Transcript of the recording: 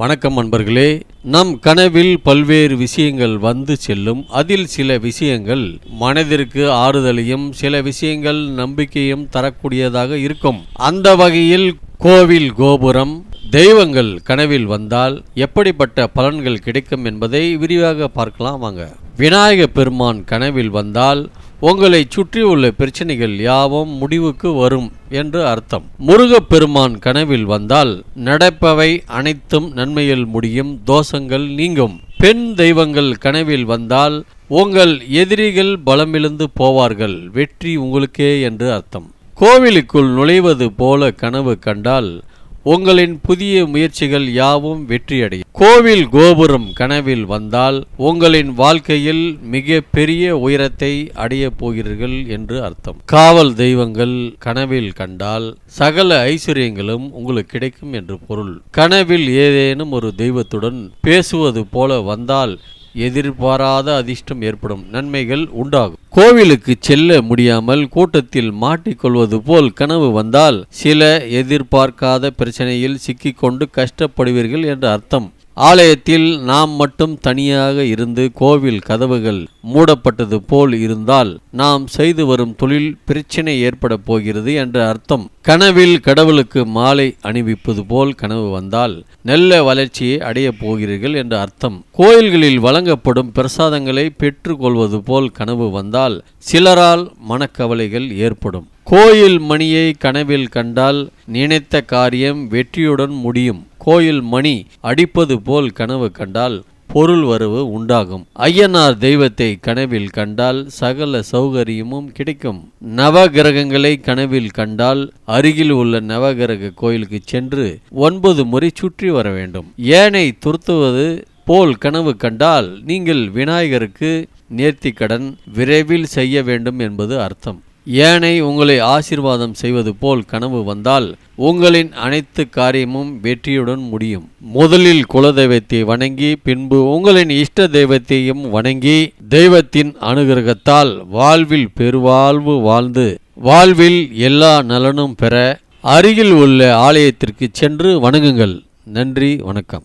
வணக்கம் அன்பர்களே நம் கனவில் பல்வேறு விஷயங்கள் வந்து செல்லும். அதில் சில விஷயங்கள் மனதிற்கு ஆறுதலையும் சில விஷயங்கள் நம்பிக்கையும் தரக்கூடியதாக இருக்கும். அந்த வகையில் கோவில் கோபுரம் தெய்வங்கள் கனவில் வந்தால் எப்படிப்பட்ட பலன்கள் கிடைக்கும் என்பதை விரிவாக பார்க்கலாம் வாங்க. விநாயக பெருமான் கனவில் வந்தால் உங்களை சுற்றியுள்ள பிரச்சனைகள் யாவும் முடிவுக்கு வரும் என்று அர்த்தம். முருகப்பெருமான் கனவில் வந்தால் நடப்பவை அனைத்தும் நன்மையில் முடியும் தோஷங்கள் நீங்கும். பெண் தெய்வங்கள் கனவில் வந்தால் உங்கள் எதிரிகள் பலமிழந்து போவார்கள் வெற்றி உங்களுக்கே என்று அர்த்தம். கோவிலுக்குள் நுழைவது போல கனவு கண்டால் உங்களின் புதிய முயற்சிகள் யாவும் வெற்றியடையும் கோவில் கோபுரம் கனவில் வந்தால் உங்களின் வாழ்க்கையில் மிக பெரிய உயரத்தை அடைய போகிறீர்கள் என்று அர்த்தம். காவல் தெய்வங்கள் கனவில் கண்டால் சகல ஐஸ்வர்யங்களும் உங்களுக்கு கிடைக்கும் என்று பொருள். கனவில் ஏதேனும் ஒரு தெய்வத்துடன் பேசுவது போல வந்தால் எதிர்பாராத அதிர்ஷ்டம் ஏற்படும் நன்மைகள் உண்டாகும். கோவிலுக்கு செல்ல முடியாமல் கூட்டத்தில் மாட்டிக்கொள்வது போல் கனவு வந்தால் சில எதிர்பார்க்காத பிரச்சனையில் சிக்கிக்கொண்டு கஷ்டப்படுவீர்கள் என்று அர்த்தம். ஆலயத்தில் நாம் மட்டும் தனியாக இருந்து கோவில் கதவுகள் மூடப்பட்டது போல் இருந்தால் நாம் செய்து வரும் தொழில் பிரச்சனை ஏற்பட போகிறது என்ற அர்த்தம். கனவில் கடவுளுக்கு மாலை அணிவிப்பது போல் கனவு வந்தால் நல்ல வளர்ச்சியை அடையப் போகிறீர்கள் என்ற அர்த்தம். கோயில்களில் வழங்கப்படும் பிரசாதங்களை பெற்றுக்கொள்வது போல் கனவு வந்தால் சிலரால் மனக்கவலைகள் ஏற்படும். கோயில் மணியை கனவில் கண்டால் நினைத்த காரியம் வெற்றியுடன் முடியும். கோயில் மணி அடிப்பது போல் கனவு கண்டால் பொருள் வரவு உண்டாகும். ஐயனார் தெய்வத்தை கனவில் கண்டால் சகல சௌகரியமும் கிடைக்கும். நவகிரகங்களை கனவில் கண்டால் அருகில் உள்ள நவகிரக கோயிலுக்கு சென்று ஒன்பது முறை சுற்றி வர வேண்டும். ஏனை துருத்துவது போல் கனவு கண்டால் நீங்கள் விநாயகருக்கு நேர்த்திக்கடன் விரைவில் செய்ய வேண்டும் என்பது அர்த்தம். ஏனை உங்களை ஆசிர்வாதம் செய்வது போல் கனவு வந்தால் உங்களின் அனைத்து காரியமும் வெற்றியுடன் முடியும். முதலில் குலதெய்வத்தை வணங்கி பின்பு உங்களின் இஷ்ட தெய்வத்தையும் வணங்கி தெய்வத்தின் அனுகிரகத்தால் வாழ்வில் பெருவாழ்வு வாழ்ந்து வாழ்வில் எல்லா நலனும் பெற அருகில் உள்ள ஆலயத்திற்கு சென்று வணங்குங்கள். நன்றி வணக்கம்.